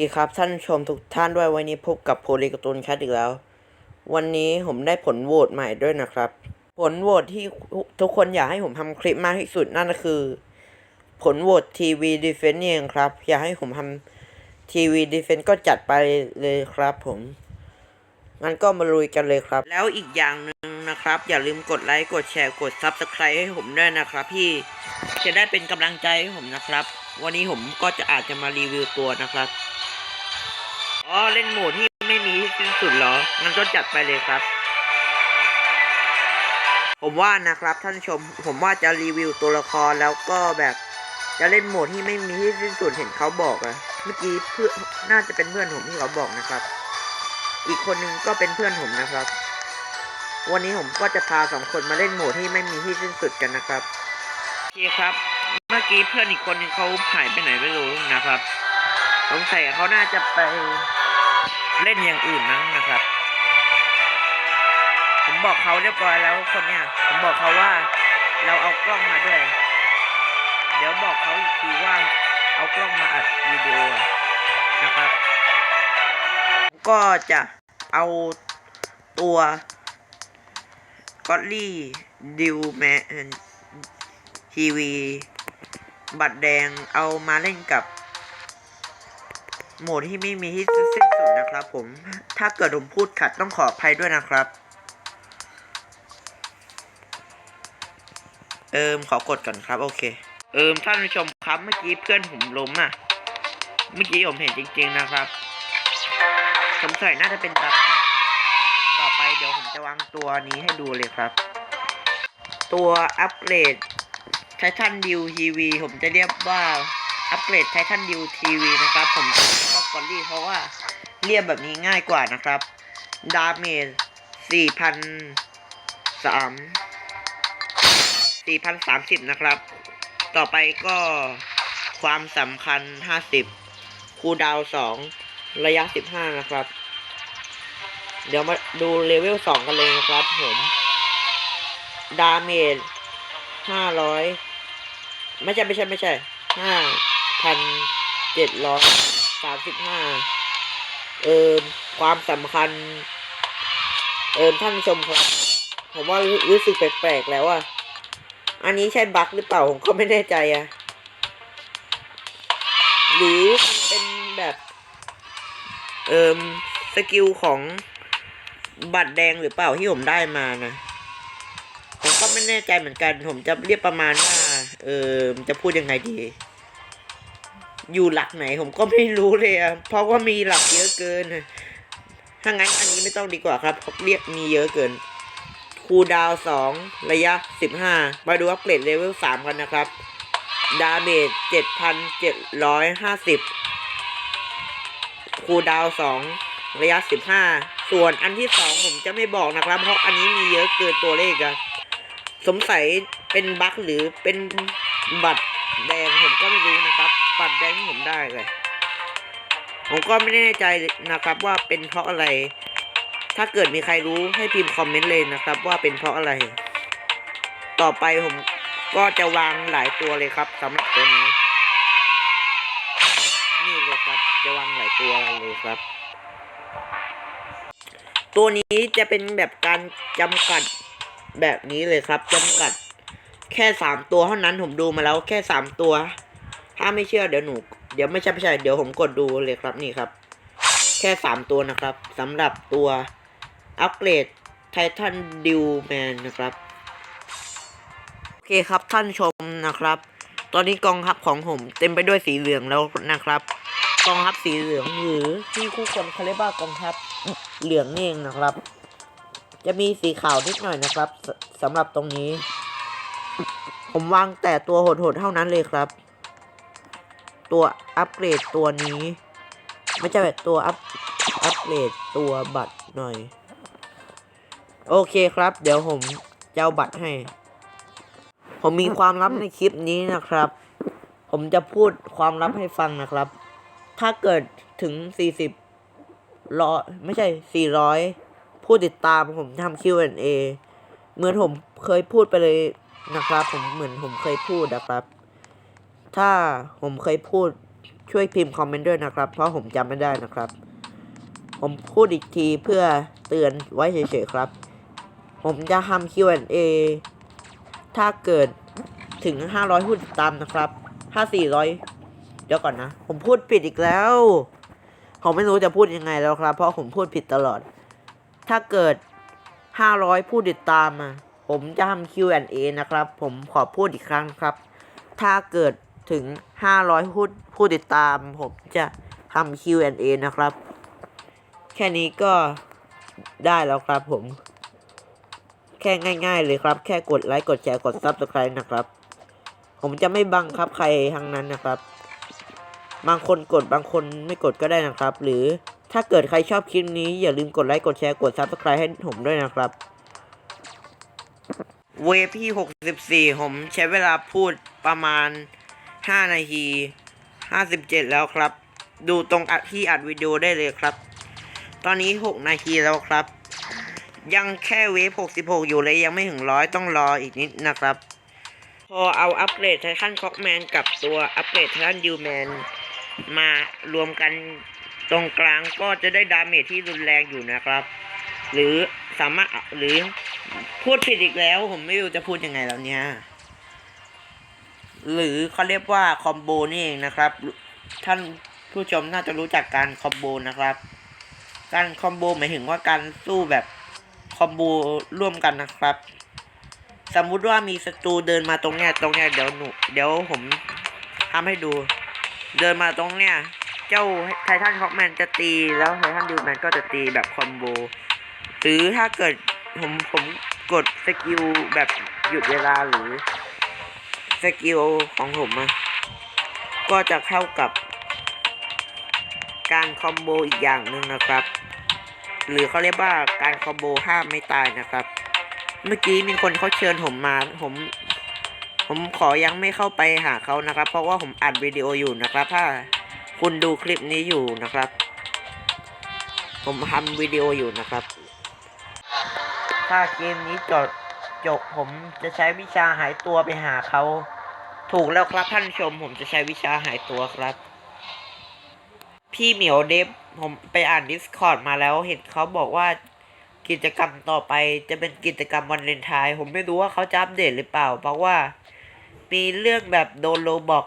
ดีครับท่านชมทุกท่านด้วยวันนี้พบกับโพลีกร์ตูนแคทอีกแล้ว วันนี้ผมได้ผลโหวตใหม่ด้วยนะครับ ผลโหวตที่ทุกคนอยากให้ผมทำคลิปมากที่สุดนั่นก็คือ ผลโหวตทีวีดีเฟนต์เองครับ อยากให้ผมทำทีวีดีเฟนต์ก็จัดไปเลยครับผมงั้นก็มาลุยกันเลยครับ แล้วอีกอย่างหนึ่งนะครับ อย่าลืมกดไลค์กดแชร์กดซับสไครต์ให้ผมด้วยนะครับพี่จะได้เป็นกำลังใจให้ผมนะครับ วันนี้ผมก็จะอาจจะมารีวิวตัวนะครับ อ๋อเล่นโหมดที่ไม่มีที่สิ้นสุดเหรองั้นก็จัดไปเลยครับ ผมว่านะครับท่านชม ผมว่าจะรีวิวตัวละครแล้วก็แบบจะเล่นโหมดที่ไม่มีที่สิ้นสุดเห็นเขาบอกอะเมื่อกี้เพื่อนน่าจะเป็นเพื่อนผมที่เขาบอกนะครับ อีกคนนึงก็เป็นเพื่อนผมนะครับ วันนี้ผมก็จะพาสองคนมาเล่นโหมดที่ไม่มีที่สิ้นสุดกันนะครับโอเคครับ เมื่อกี้เพื่อนอีกคนนึงเขาหายไปไหนไม่รู้นะครับ สงสัยเขาน่าจะไปเล่นอย่างอื่นมั้งนะครับ ผมบอกเขาเรียบร้อยแล้วคนเนี้ยผมบอกเขาว่าเราเอากล้องมาด้วย เดี๋ยวบอกเขาอีกทีว่าเอากล้องมาอัดวิดีโอนะครับ ก็จะเอาตัวก็ลี่ดิวแมนทีวี บัตรแดงเอามาเล่นกับ โหมดที่ไม่มีที่สิ้นสุดนะครับผม ถ้าเกิดผมพูดขัดต้องขออภัยด้วยนะครับ เอิมขอกดก่อนครับ โอเค เอิมท่านผู้ชมครับเมื่อกี้เพื่อนผมล้มอะ เมื่อกี้ผมเห็นจริง ๆนะครับสงสัยน่าจะเป็นบักต่อไปเดี๋ยวผมจะวางตัวนี้ให้ดูเลยครับ ตัวอัปเกรดไททันดิวทีวีผมจะเรียกว่าอัปเกรดไททันดิวทีวีนะครับผม อบกอลลี่เพราะว่าเรียบแบบนี้ง่ายกว่านะครับ ดาเมจสี่พันสามสี่พันสามสิบนะครับ ต่อไปก็ความสำคัญห้าสิบคูดาวสองระยะสิบห้านะครับ เดี๋ยวมาดูเลเวลสองกันเลยนะครับผม ดาเมจห้าร้อยไม่ใช่ไม่ใช่ไม่ใช่ห้าพันเจ็ดร้อย สามสิบห้าเอิมความสำคัญ เอิมท่านผู้ชมครับ ผมว่ารู้สึกแปลกๆแล้วอะอันนี้ใช่บั๊กหรือเปล่า ผมก็ไม่แน่ใจอะหรือเป็นแบบ เอิมสกิลของบัตรแดงหรือเปล่าที่ผมได้มานะผมก็ไม่แน่ใจเหมือนกัน ผมจะเรียกประมาณว่า เออจะพูดยังไงดี อยู่หลักไหนผมก็ไม่รู้เลยอะเพราะว่ามีหลักเยอะเกิน ถ้างั้นอันนี้ไม่ต้องดีกว่าครับเพราะเรียกมีเยอะเกิน คูดาวสองระยะสิบห้ามาดูอัปเกรดเลเวลสามกันนะครับ ดาเมจเจ็ดพันเจ็ดร้อยห้าสิบคูดาวสองระยะสิบห้าส่วนอันที่สองผมจะไม่บอกนะครับ เพราะอันนี้มีเยอะเกินตัวเลขอะสงสัยเป็นบั๊กหรือเป็นบัตร แดงผมก็ไม่รู้นะครับบัตรแดงผมได้เลย ผมก็ไม่แน่ใจนะครับว่าเป็นเพราะอะไร ถ้าเกิดมีใครรู้ให้พิมพ์คอมเมนต์เลยนะครับ ว่าเป็นเพราะอะไร ต่อไปผมก็จะวางหลายตัวเลยครับสำหรับตัวนี้ นี่เลยครับ จะวางหลายตัวเลยครับ ตัวนี้จะเป็นแบบการจำกัดแบบนี้เลยครับจำกัด แค่สามตัวเท่านั้นผมดูมาแล้วแค่สามตัว ถ้าไม่เชื่อเดี๋ยวหนู เดี๋ยวไม่ใช่ไม่ใช่เดี๋ยวผมกดดูเลยครับนี่ครับ แค่สามตัวนะครับสำหรับตัวอัปเกรดไททันดิวแมนนะครับ โอเคครับท่านชมนะครับ ตอนนี้กองทัพของผมเต็มไปด้วยสีเหลืองแล้วนะครับ กองทัพสีเหลืองหรือที่คู่คนเขาเรียกว่ากองทัพเหลืองนี่เองนะครับ จะมีสีขาวนิดหน่อยนะครับสสำหรับตรงนี้ ผมวางแต่ตัวโหดๆเท่านั้นเลยครับ ตัวอัปเกรดตัวนี้ ไม่ใช่แบบตัวอัพอัปเกรดตัวบัตรหน่อย โอเคครับ เดี๋ยวผมจะเอาบัตรให้ ผมมีความลับในคลิปนี้นะครับ ผมจะพูดความลับให้ฟังนะครับ ถ้าเกิดถึงสี่สิบร้อยไม่ใช่สี่ร้อยผู้ติดตามผมทำ Q&A เหมือนผมเคยพูดไปเลย นะครับ ผมเหมือนผมเคยพูดนะครับ ถ้าผมเคยพูดช่วยพิมพ์คอมเมนต์ด้วยนะครับ เพราะผมจำไม่ได้นะครับ ผมพูดอีกทีเพื่อเตือนไว้เฉยๆครับ ผมจะทำ Q&A ถ้าเกิดถึง 500ผู้ติดตามนะครับ ถ้า 400 เดี๋ยวก่อนนะ ผมพูดผิดอีกแล้ว ผมไม่รู้จะพูดยังไงแล้วครับ เพราะผมพูดผิดตลอด ถ้าเกิด 500 ผู้ติดตามอะ ผมจะทำ Q&A นะครับ ผมขอพูดอีกครั้งครับ ถ้าเกิดถึง 500ผู้ผู้ติดตาม ผมจะทำ Q&A นะครับ แค่นี้ก็ได้แล้วครับผม แค่ง่าย ๆ เลยครับ แค่กดไลค์ กดแชร์ กด Subscribe นะครับ ผมจะไม่บังคับใครทั้งนั้นนะครับ บางคนกดบางคนไม่กดก็ได้นะครับ หรือถ้าเกิดใครชอบคลิปนี้อย่าลืมกดไลค์ กดแชร์ กด Subscribe ให้ผมด้วยนะครับ เวฟที่ 64 ผมใช้เวลาพูดประมาณ 5 นาที 57 แล้วครับ ดูตรงอัดที่อัดวิดีโอได้เลยครับ ตอนนี้ 6 นาทีแล้วครับ ยังแค่เวฟ 66 อยู่เลยยังไม่ถึงร้อยต้องรออีกนิดนะครับ พอเอาอัปเกรดไททันคอกแมนกับตัวอัปเกรดไททันยูแมนมารวมกันตรงกลางก็จะได้ดาเมจที่รุนแรงอยู่นะครับ หรือสามารถหรือ พูดผิดอีกแล้ว ผมไม่รู้จะพูดยังไงแล้วเนี่ย หรือเขาเรียกว่าคอมโบนี่เองนะครับ ท่านผู้ชมน่าจะรู้จักการคอมโบนะครับ การคอมโบหมายถึงว่าการสู้แบบคอมโบร่วมกันนะครับ สมมุติว่ามีศัตรูเดินมาตรงเนี้ยตรงเนี้ยเดี๋ยวหนูเดี๋ยวผมทำให้ดู เดินมาตรงเนี้ยเจ้าไททันฮอกแมนจะตีแล้วไททันดิวแมนก็จะตีแบบคอมโบหรือถ้าเกิด ผมผมกดสกิลแบบหยุดเวลาหรือสกิลของผมอะก็จะเข้ากับ การคอมโบอีกอย่างหนึ่งนะครับ หรือเขาเรียกว่าการคอมโบห้ามไม่ตายนะครับ เมื่อกี้มีคนเขาเชิญผมมาผม ผมขอยังไม่เข้าไปหาเขานะครับ เพราะว่าผมอัดวิดีโออยู่นะครับ ถ้าคุณดูคลิปนี้อยู่นะครับ ผมทำวิดีโออยู่นะครับ ถ้าเกมนี้จบจบผมจะใช้วิชาหายตัวไปหาเขา ถูกแล้วครับท่านชม ผมจะใช้วิชาหายตัวครับ พี่เหมียวเดฟผมไปอ่าน Discord มาแล้วเห็นเขาบอกว่ากิจกรรมต่อไปจะเป็นกิจกรรมวันเลนทน์ผมไม่รู้ว่าเขาจะอัปเดตหรือเปล่า เพราะว่ามีเรื่องแบบโดนโลบอก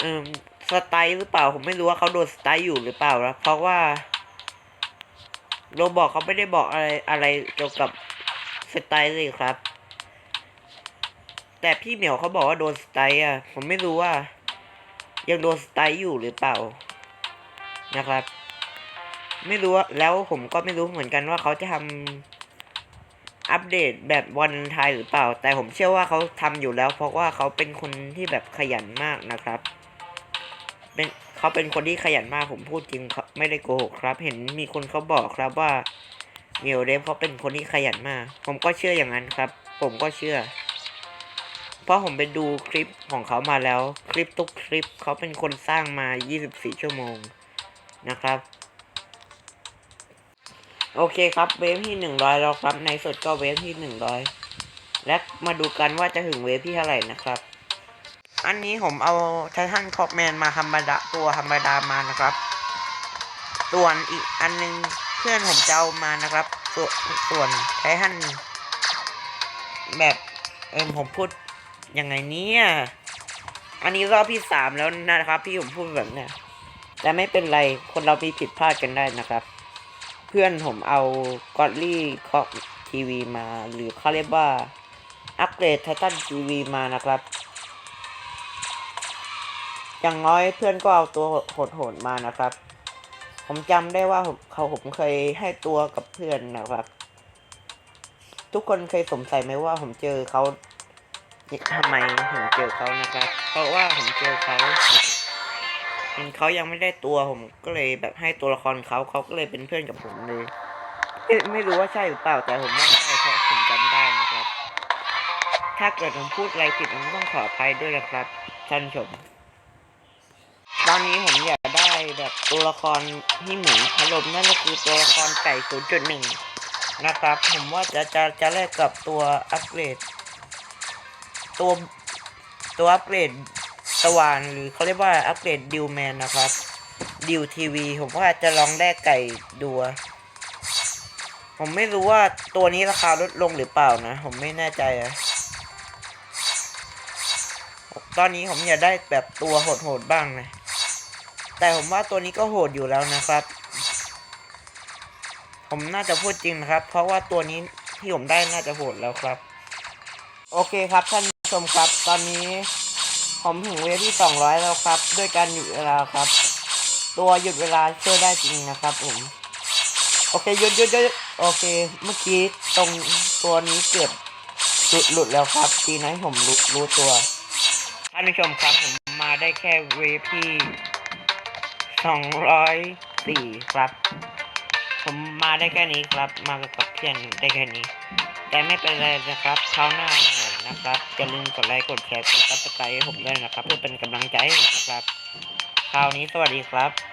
เอ่อสไตล์หรือเปล่า ผมไม่รู้ว่าเขาโดนสไตล์อยู่หรือเปล่านะเพราะว่า โลบอกเขาไม่ได้บอกอะไรอะไรเกี่ยวกับสไตล์เลยครับ แต่พี่เหมียวเขาบอกว่าโดนสไตล์อะ ผมไม่รู้ว่า ยังโดนสไตล์อยู่หรือเปล่านะครับ ไม่รู้แล้วผมก็ไม่รู้เหมือนกันว่าเขาจะทำอัปเดตแบบวันไทยหรือเปล่า แต่ผมเชื่อว่าเขาทำอยู่แล้ว เพราะว่าเขาเป็นคนที่แบบขยันมากนะครับ เป็น เขาเป็นคนที่ขยันมากผมพูดจริงครับไม่ได้โกหกครับ เห็นมีคนเขาบอกครับว่าเมียวเดฟเขาเป็นคนที่ขยันมาก ผมก็เชื่ออย่างนั้นครับ ผมก็เชื่อ เพราะผมไปดูคลิปของเขามาแล้ว คลิปทุกคลิปเขาเป็นคนสร้างมา 24 ชั่วโมงนะครับ โอเคครับเวฟที่ 100 แล้วครับ ในสุดก็เวฟที่ 100 และมาดูกันว่าจะถึงเวฟที่เท่าไหร่นะครับ อันนี้ผมเอาไททันคอกแมนมาธรรมดาตัวธรรมดามานะครับส่วนอีกอันนึงเพื่อนผมจะเอามานะครับ ส่วนส่วนไททันแบบเออผมพูดยังไงเนี่ยอันนี้รอบที่สามแล้วนะครับที่ผมพูดแบบเนี้ยแต่ไม่เป็นไรคนเรามีผิดพลาดกันได้นะครับ เพื่อนผมเอากอดลี่คอกทีวีมา หรือเขาเรียกว่าอัปเกรดไททันทีวีมานะครับ อย่างน้อยเพื่อนก็เอาตัวโหดๆมานะครับ ผมจำได้ว่าเขาผมเคยให้ตัวกับเพื่อนนะครับ ทุกคนเคยสงสัยไหมว่าผมเจอเขาทำไมถึงเจอเขานะครับ เพราะว่าผมเจอเขาเขายังไม่ได้ตัวผมก็เลยแบบให้ตัวละครเขาเขาก็เลยเป็นเพื่อนกับผมเลยไม่รู้ว่าใช่หรือเปล่าแต่ผมว่าใช่เพราะผมจำได้นะครับ ถ้าเกิดผมพูดอะไรผิดผมต้องขออภัยด้วยนะครับท่านผู้ชม อนนี้ผมอยากได้แบบตัวละครที่หมุนถล่มนั่นก็คือตัวละครไก่0.1นะครับ ผมว่าจะจะจะแลกกับตัวอัปเกรด ตัวตัวอัปเกรดสว่านหรือเขาเรียกว่าอัปเกรดดิวแมนนะครับดิวทีวีผมว่าจะลองแลกไก่ดูผมไม่รู้ว่าตัวนี้ราคาลดลงหรือเปล่านะ ผมไม่แน่ใจอะตอนนี้ผมอยากได้แบบตัวโหดๆบ้างนะ แต่ผมว่าตัวนี้ก็โหดอยู่แล้วนะครับ ผมน่าจะพูดจริงนะครับ เพราะว่าตัวนี้ที่ผมได้น่าจะโหดแล้วครับ โอเคครับท่านผู้ชมครับ ตอนนี้ผมถึงเวที่สองร้อยแล้วครับ ด้วยการหยุดเวลาครับ ตัวหยุดเวลาช่วยได้จริงนะครับผม โอเคหยุดหยุดหยุดโอเค เมื่อกี้ตรงตัวนี้เกือบหลุดหลุดแล้วครับทีนั้นผมรู้รู้ตัวท่านผู้ชมครับผมมาได้แค่เวฟที่ สองร้อยสี่ครับ ผมมาได้แค่นี้ครับ มากับเพื่อนได้แค่นี้ แต่ไม่เป็นไรนะครับคราวหน้านะครับอย่าลืมกดไลค์กดแชร์กดซับสไครต์ให้ผมด้วยนะครับ เพื่อเป็นกำลังใจนะครับ คราวนี้สวัสดีครับ